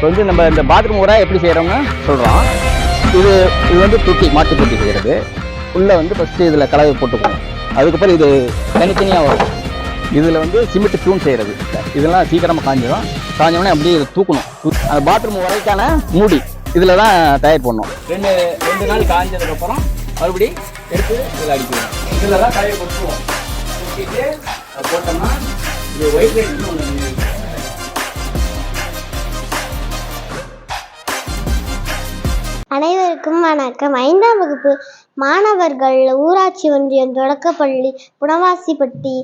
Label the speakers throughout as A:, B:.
A: இப்போ வந்து நம்ம இந்த பாத்ரூம் ஊரா எப்படி செய்கிறோம்னா சொல்கிறோம் இது இது வந்து தொட்டி மாட்டு தொட்டி செய்கிறது உள்ளே வந்து ஃபஸ்ட்டு இதில் கலவை போட்டுக்கணும் அதுக்கப்புறம் இது தனித்தனியாக வரும். இதில் வந்து சிமெண்ட் தூண் செய்கிறது இதெல்லாம் சீக்கிரமாக காஞ்சிடும் காஞ்சோடனே அப்படியே இதை தூக்கணும். அந்த பாத்ரூம் வரைக்கான மூடி இதில் தான் தயார் பண்ணோம் ரெண்டு ரெண்டு நாள் காஞ்சதுக்கப்புறம் மறுபடி எடுத்து இதில் அடிக்கணும். இதில் தான் கலவை போட்டுருவோம் போட்டோம்னா இது ஒயிட் ரைட்னு ஒன்று
B: அனைவருக்கும் வணக்கம். ஐந்தாம் வகுப்பு மாணவர்கள் ஊராட்சி ஒன்றியம் தொடக்கப்பள்ளி புனவாசிப்பட்டி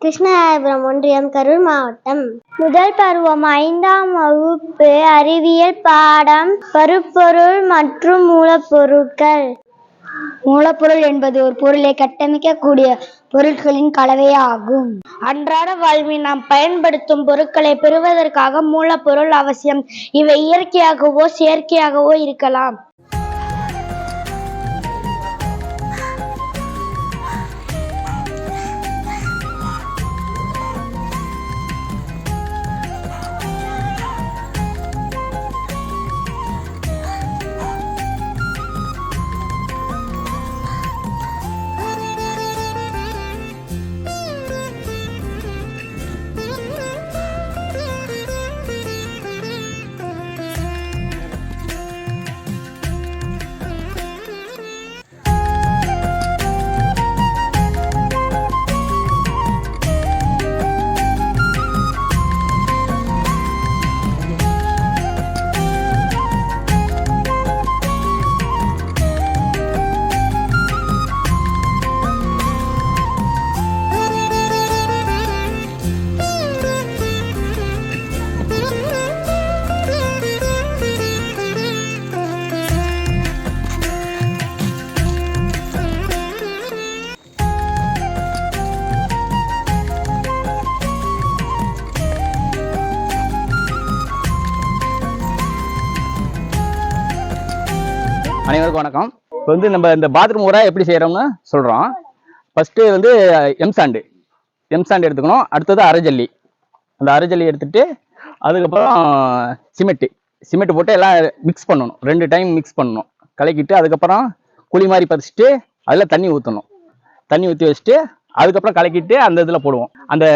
B: கிருஷ்ணராயபுரம் ஒன்றியம் கரூர் மாவட்டம். முதல் பருவம் ஐந்தாம் வகுப்பு அறிவியல் பாடம் பருப்பொருள் மற்றும் மூலப்பொருட்கள். மூலப்பொருள் என்பது ஒரு பொருளை கட்டமைக்கக்கூடிய பொருட்களின் கலவையாகும் அன்றாட வாழ்வில் நாம் பயன்படுத்தும் பொருட்களை பெறுவதற்காக மூலப்பொருள் அவசியம். இவை இயற்கையாகவோ செயற்கையாகவோ இருக்கலாம்.
A: அனைவருக்கும் வணக்கம். இப்போ வந்து நம்ம இந்த பாத்ரூம் ஊரா எப்படி செய்கிறோம்னு சொல்கிறோம் ஃபஸ்ட்டு வந்து எம் சாண்டு எம் சாண்டு எடுத்துக்கணும். அடுத்தது அரைஜல்லி. அந்த அரைஜல்லி எடுத்துகிட்டு அதுக்கப்புறம் சிமெண்ட்டு சிமெண்ட் போட்டு எல்லாம் மிக்ஸ் பண்ணணும். ரெண்டு டைம் மிக்ஸ் பண்ணணும். கலக்கிட்டு அதுக்கப்புறம் குழி மாதிரி பறிச்சுட்டு அதில் தண்ணி ஊற்றணும் தண்ணி ஊற்றி வச்சுட்டு அதுக்கப்புறம் கலக்கிட்டு அந்த இதில் போடுவோம். அந்த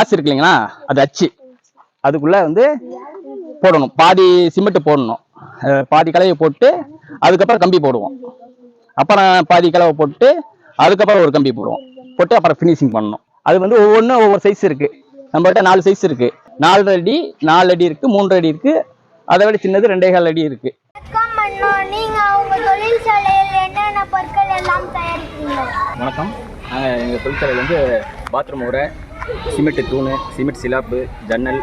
A: ஆசு இருக்கு இல்லைங்களா? அது அச்சு. அதுக்குள்ளே வந்து போடணும். பாதி சிமெண்ட்டு போடணும். பாதி கலவையை போட்டு அதுக்கப்புறம் கம்பி போடுவோம். அப்புறம் பாதி கலவை போட்டு அதுக்கப்புறம் ஒரு கம்பி போடுவோம். போட்டு அப்புறம் ஃபினிஷிங் பண்ணணும். அது வந்து ஒவ்வொன்றும் ஒவ்வொரு சைஸ் இருக்கு. நம்மகிட்ட நாலு சைஸ் இருக்கு. நாலு அடி நாலு அடி இருக்கு மூன்று அடி இருக்கு. அதை விட சின்னது ரெண்டே கால் அடி இருக்கு.
B: வணக்கம் அண்ணா. நீங்க உங்க தொழிற்சாலையில் என்னென்ன பொருட்கள் எல்லாம் தயாரிக்கிறீங்க?
A: வணக்கம். நாங்கள் எங்கள் தொழிற்சாலையில் வந்து பாத்ரூம் உரை சிமெண்ட் தூணு சிமெண்ட் சிலாப்பு ஜன்னல்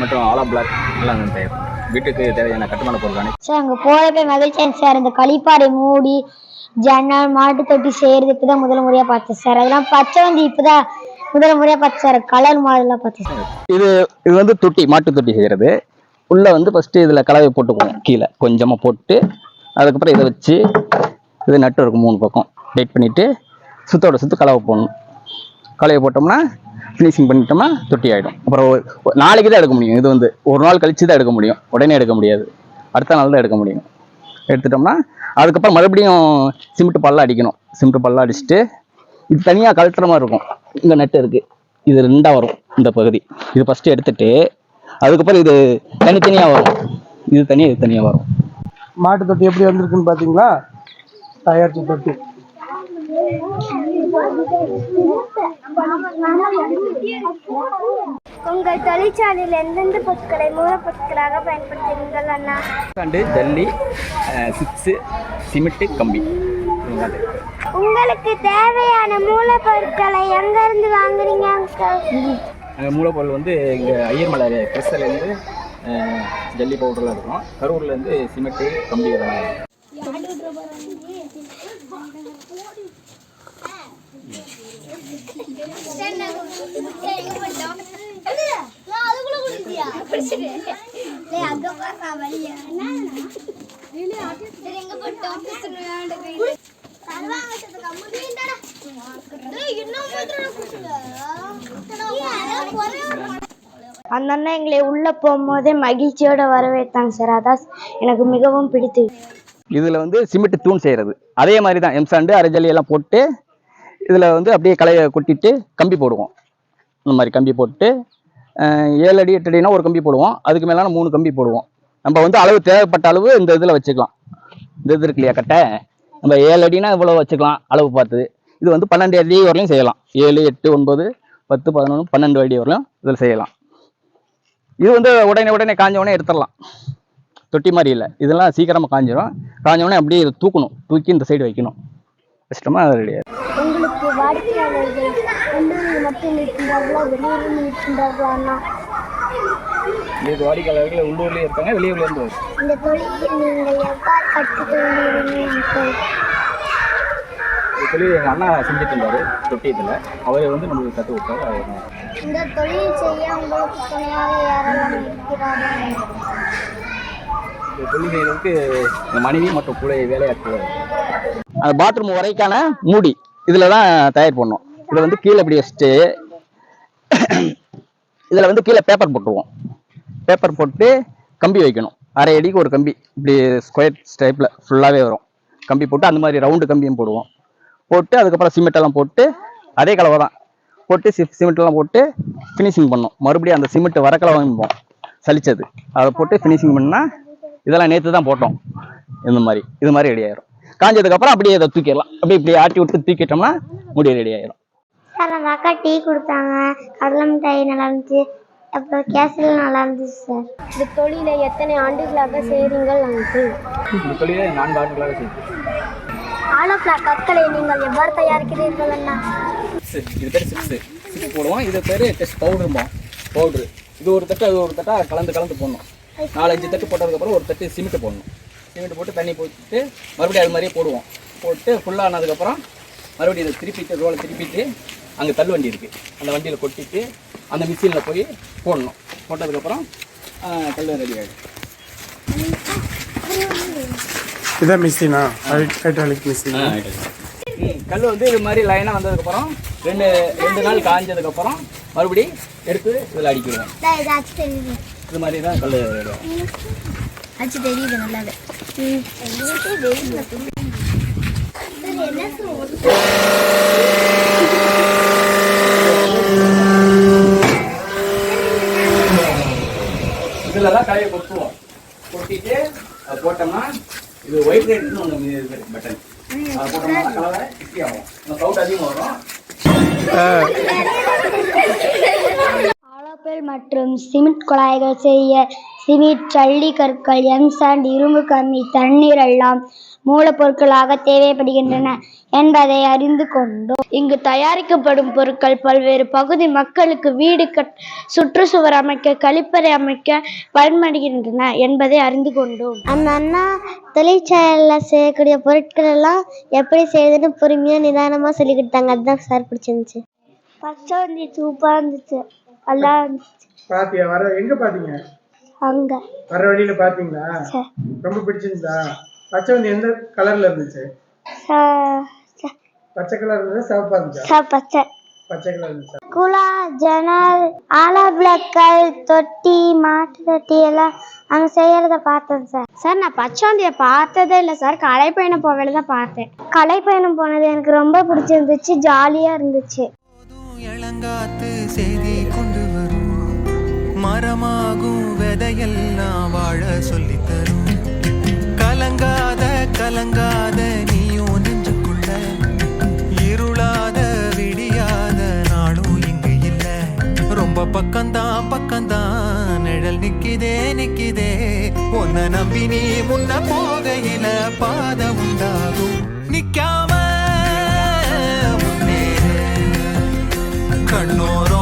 A: மற்றும் ஆலா பிளாக் எல்லாம் நாங்கள் தயார் பண்ணுறோம். வீட்டுக்கு தேவையான கட்டுமான பொருள் அனைத்து
B: சார் அங்க போறப்ப மகிழ்ச்சியா சார். இந்த களிப்பாறை மூடி ஜன்னல் மாட்டு தொட்டி செய்யறது இப்பதான் முதல் முறையா பார்த்தேன் சார். அதெல்லாம் பச்சை வந்து இப்பதான் முதல் முறையா பார்த்தேன் சார். கலர் மாடலாம் பார்த்தேன் சார்.
A: இது இது வந்து தொட்டி மாட்டு தொட்டி செய்கிறது உள்ள வந்து ஃபஸ்ட்டு இதில் கலவை போட்டுக்குவோம். கீழே கொஞ்சமாக போட்டு அதுக்கப்புறம் இதை வச்சு இது நட்டு இருக்கும் மூணு பக்கம். டைட் பண்ணிவிட்டு சுத்தோட சுத்து கலவை போடணும். கலவை போட்டோம்னா ஃபினிஷிங் பண்ணிட்டோம்னா தொட்டி ஆகிடும் அப்புறம் ஒரு- ஒரு நாளைக்கு தான் எடுக்க முடியும். இது வந்து ஒரு நாள் கழிச்சு தான் எடுக்க முடியும். உடனே எடுக்க முடியாது. அடுத்த நாள் தான் எடுக்க முடியும். எடுத்துட்டோம்னா அதுக்கப்புறம் மறுபடியும் சிமெண்ட் பல்ல அடிக்கணும். சிமெண்ட் பல்ல அடிச்சுட்டு இது தனியாக கழட்டுற மாதிரி இருக்கும். இந்த நட்டு இருக்குது இது ரெண்டாக வரும் இந்த பகுதி. இது ஃபஸ்ட்டு எடுத்துட்டு அதுக்கப்புறம் இது தனித்தனியாக வரும். இது தனியாக இது தனியாக வரும்.
C: மாட்டு தொட்டி எப்படி வந்திருக்குன்னு பார்த்தீங்களா தயாரிச்ச தொட்டி.
B: உங்கள் தொழிற்சாலையில் எந்தெந்த பொருட்களை மூலப்பொருட்களாக பயன்படுத்துகிறீர்கள் அண்ணா?
A: சாண்டு ஜல்லி சிப்ஸு சிமெண்ட்டு கம்பி.
B: உங்களுக்கு தேவையான மூலப்பொருட்களை எங்க இருந்து வாங்குறீங்க அங்கிள்?
A: அங்கே மூலப்பொருள் வந்து இங்கே ஐயர்மலை கிறிஸ்தலேருந்து ஜல்லி பவுடர்லாம் இருக்கும். கரூர்லேருந்து சிமெண்ட்டு கம்பி
B: அந்த அண்ணன் எங்களை உள்ள போகும்போதே மகிழ்ச்சியோட வரவேற்றாங்க சார். அதான் எனக்கு மிகவும் பிடித்து
A: இதுல வந்து சிமெண்ட் தூண் செய்யறது. அதே மாதிரி தான் எம்சாண்டு அரைஜலி எல்லாம் போட்டு இதில் வந்து அப்படியே களையை கொட்டிட்டு கம்பி போடுவோம். இந்த மாதிரி கம்பி போட்டு ஏழு அடி எட்டு அடினா ஒரு கம்பி போடுவோம். அதுக்கு மேலான மூணு கம்பி போடுவோம். நம்ம வந்து அளவு தேவைப்பட்ட அளவு இந்த இதில் வச்சுக்கலாம். இந்த இது இருக்கு இல்லையா கட்டை? நம்ம ஏழு அடினா இவ்வளோ வச்சுக்கலாம் அளவு பார்த்து. இது வந்து பன்னெண்டு அடி வரலையும் செய்யலாம். ஏழு எட்டு ஒன்பது பத்து பதினொன்று பன்னெண்டு அடி வரலையும் இதில் செய்யலாம். இது வந்து உடனே உடனே காஞ்ச உடனே எடுத்துடலாம். தொட்டி மாதிரி இல்லை. இதெல்லாம் சீக்கிரமாக காஞ்சிடும் காஞ்ச உடனே அப்படியே இதை தூக்கணும். தூக்கி இந்த சைடு வைக்கணும். கஷ்டமாக அது ரெடி
B: வாடிக்கையாளர்கள் உள்ளூரில் மட்டும் இருக்கின்றார்களா வெளியூரில் இருக்கின்றார்களா
A: வாடிக்கையாளர்கள் உள்ளூர்லேயே இருக்காங்க வெளியூர்ல இருந்து.
B: இந்த தொழிலை நீங்கள் எவ்வாறு கற்றுக்கொண்டீர்கள்
A: சொல்லி எங்கள் அண்ணா செஞ்சுட்டு இருந்தாரு தொட்டி இதில் அவரே வந்து நம்மளுக்கு கற்றுக் கொடுத்தாரு
B: இந்த தொழில் செய்ய உங்களுக்கு துணையாக யாரெல்லாம் இருக்கிறார்கள்?
A: இந்த தொழில் செய்யறதுக்கு எங்கள் மனைவி மற்றும் கூட வேலையாட்கள். அந்த பாத்ரூம் வரைக்கான மூடி. இதில் தான் தயார் பண்ணோம். இதை வந்து கீழே இப்படி வச்சுட்டு இதில் வந்து கீழே பேப்பர் போட்டுருவோம். பேப்பர் போட்டு கம்பி வைக்கணும். அரை அடிக்கு ஒரு கம்பி. இப்படி ஸ்கொயர் ஸ்டைப்பில் ஃபுல்லாகவே வரும். கம்பி போட்டு அந்த மாதிரி ரவுண்டு கம்பியும் போடுவோம். போட்டு அதுக்கப்புறம் சிமெண்ட்டெல்லாம் போட்டு அதே கலவை தான் போட்டு சி சிமெண்ட்லாம் போட்டு ஃபினிஷிங் பண்ணோம். மறுபடியும் அந்த சிமெண்ட் வர வாங்கிப்போம் சலிச்சது. அதை போட்டு ஃபினிஷிங் பண்ணால் இதெல்லாம் நேற்று தான் போட்டோம். இந்த மாதிரி. இது மாதிரி ரெடி ஆயிரும். காஞ்சதுக்கப்புறம் அப்படியே இதை தூக்கிடலாம். அப்படியே இப்படி ஆட்டி விட்டு தூக்கிட்டோம்னா முடி ரெடி ஆயிரும்.
B: சார் அந்த அக்கா டீ கொடுத்தாங்க. கடலை மிட்டாய் நல்லா இருந்துச்சு. அப்புறம் கேசரி நல்லா இருந்துச்சு சார். இந்த தொழிலை எத்தனை ஆண்டுகளாக செய்கிறீங்கள் அங்கிள்?
A: இந்த தொழிலை நான்கு ஆண்டுகளாக செய்யுது
B: ஆலோப்ளா கற்களை நீங்கள் எவ்வாறு தயாரிக்கிறீர்கள் அண்ணா?
A: இது பேர் சிப்ஸு சிப்ஸ் போடுவோம். இது பேர் டெஸ்ட் பவுடருமா பவுட்ரு. இது ஒரு தட்டு அது ஒரு தட்டா கலந்து கலந்து போடணும். நாலஞ்சு தட்டு போட்டதுக்கப்புறம் ஒரு தட்டு சிமெண்ட் போடணும். சிமெண்ட் போட்டு தண்ணி போட்டு மறுபடியும் அது மாதிரியே போடுவோம். போட்டு ஃபுல்லானதுக்கப்புறம் மறுபடியும் இதை திருப்பிட்டு ரோலை திருப்பிட்டு அங்கே தள்ளு வண்டி இருக்குது அந்த வண்டியில் கொட்டிட்டு அந்த மிஷினில் போய் போடணும். போட்டதுக்கப்புறம் கல் ரெடி ஆகிடும்
C: இதான் மிஷினா ஹைட்ராலிக் மிஷின்
A: கல் வந்து இது மாதிரி லைனாக வந்ததுக்கப்புறம் ரெண்டு ரெண்டு நாள் காஞ்சதுக்கப்புறம் மறுபடியும் எடுத்து இதில் அடிக்கிடுவோம். இது மாதிரி தான் கல் ரெடி ஆகும்
B: தெரியுது நல்லாவே.
A: இதில் தான் கலையை கொட்டுவோம். கொட்டிட்டு போட்டோம்னா இது ஒயிட் ஒன்று பட்டன் போட்டோம்னா கலவை ஆகும். சவுண்ட் அதிகமாக வரும்.
B: ஆலோப்பல் மற்றும் சிமெண்ட் குழாய்கள் செய்ய சிமெண்ட் ஜல்லி கற்கள் எம்சாண்ட் இரும்பு கம்பி தண்ணீர் எல்லாம் மூலப்பொருட்களாக தேவைப்படுகின்றன என்பதை அறிந்து கொண்டோம். இங்கு தயாரிக்கப்படும் பொருட்கள் பல்வேறு பகுதி மக்களுக்கு வீடு கட் சுற்றுச்சுவர் அமைக்க கழிப்பறை அமைக்க பயன்படுகின்றன என்பதை அறிந்து கொண்டோம். அந்த அண்ணா தொழிற்சாலையில் செய்யக்கூடிய பொருட்கள் எல்லாம் எப்படி செய்யுதுன்னு பொறுமையாக நிதானமாக சொல்லி கொடுத்தாங்க. அதுதான் சார் பிடிச்சிருந்துச்சு. பச்சை வந்து சூப்பராக இருந்துச்சு. நல்லா இருந்துச்சு.
C: பாத்தியா வர எங்க பாத்தீங்க?
B: அங்கே.
C: வர வழியில பாத்தீங்களா? ரொம்ப பிடிச்சிருந்தா. பச்சை வந்து எந்த கலர்ல இருந்துச்சு? பச்சை கலர் இருந்ததா சிவப்பா இருந்துச்சா?
B: பச்சை.
C: பச்சை கலர் இருந்துச்சா?
B: குழா ஜன்னல் ஆலோபிளக்கல் தொட்டி மாட்டு தொட்டி எல்லாம் அங்கே செய்யறத பார்த்தேன் சார். சார் நான் பச்சோந்தியை பார்த்ததே இல்லை சார். கலைப்பயணம் போவேல தான் பார்த்தேன். கலைப்பயணம் போனது எனக்கு ரொம்ப பிடிச்சிருந்துச்சு ஜாலியாக இருந்துச்சு.
D: மரமாகும் விதையெல்லாம் வாழ சொல்லித்தரும். கலங்காத கலங்காத நீயும் நெஞ்சுக்குள்ள. இருளாத விடியாத நாளும் இங்கு இல்ல. ரொம்ப பக்கம்தான் பக்கம்தான். நிழல் நிக்கிதே நிக்கிதே உன்னை நம்பி நீ முன்ன போகையில பாத உண்டாகும். நிக்காம முன்னேறு. கண்ணோரம்